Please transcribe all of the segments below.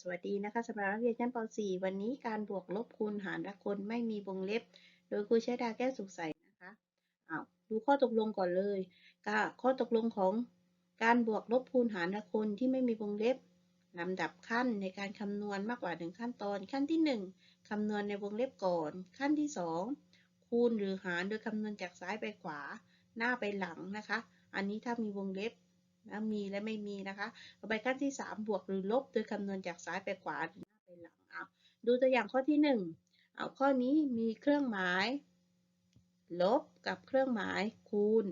สวัสดีนะคะสำหรับนักเรียนชั้นป .4 วันนี้การบวกลบคูณหารและคนไม่มีวงเล็บ โดยครูใช้ดาแก้วสุขใสนะคะอ้าวดูข้อตกลงก่อนเลยก็ข้อตกลงของการบวกลบคูณหารและคนที่ไม่มีวงเล็บลำดับขั้นในการคำนวณมากกว่าหนึ่งขั้นตอน ขั้นที่หนึ่งคำนวณในวงเล็บก่อน ขั้นที่สองคูณหรือหารโดยคำนวณจากซ้ายไปขวาหน้าไปหลังนะคะ อันนี้ถ้ามีวงเล็บ นะมีและไม่มีนะคะต่อไปขั้นที่ 3 บวกหรือลบ โดยคำนวณจากซ้ายไปขวาหรือหน้าไปหลังเอาดูตัวอย่างข้อที่ 1 เอาข้อนี้มีเครื่องหมาย ลบกับเครื่องหมายคูณ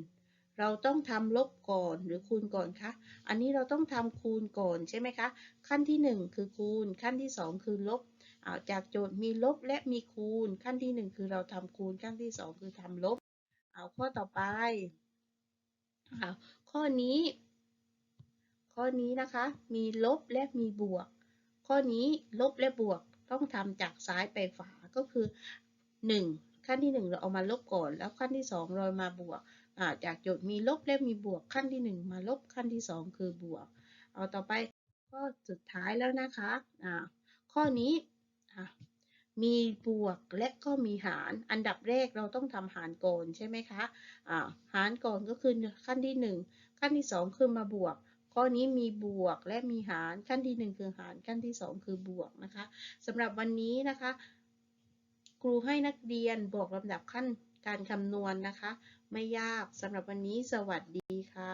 เราต้องทำลบก่อนหรือคูณก่อนคะอันนี้เราต้องทำคูณก่อนใช่ไหมคะ ขั้นที่ 1 คือคูณ ขั้นที่ 2 คือลบเอาจากโจทย์มีลบและมีคูณ ขั้นที่ 1 คือเราทำคูณขั้นที่ 2 คือทำลบ เอาข้อต่อไปเอาข้อนี้ ข้อนี้นะคะ มีลบและมีบวก ข้อนี้ลบและบวกต้องทำจากซ้ายไปขวาก็คือ 1 ขั้นที่ 1 เราเอามาลบก่อน แล้วขั้นที่ 2 เรามาบวกาจากโจทย์มีลบและมีบวกขั้นที่ 1 มาลบขั้นที่ 2 คือบวก เอาต่อไปข้อสุดท้ายแล้วนะคะข้อนี้มีบวกและก็มีหาร อันดับแรกเราต้องทำหารก่อนใช่ไหมคะอ่าหารก่อนก็คือขั้นที่ 1 ขั้นที่ 2 คือมาบวก ข้อนี้มีบวกและมีหารขั้นที่ 1 คือหารขั้นที่ 2 คือบวกนะคะสำหรับวันนี้นะคะ ครูให้นักเรียนบอกลำดับขั้นการคำนวณนะคะ ไม่ยากสำหรับวันนี้สวัสดีค่ะ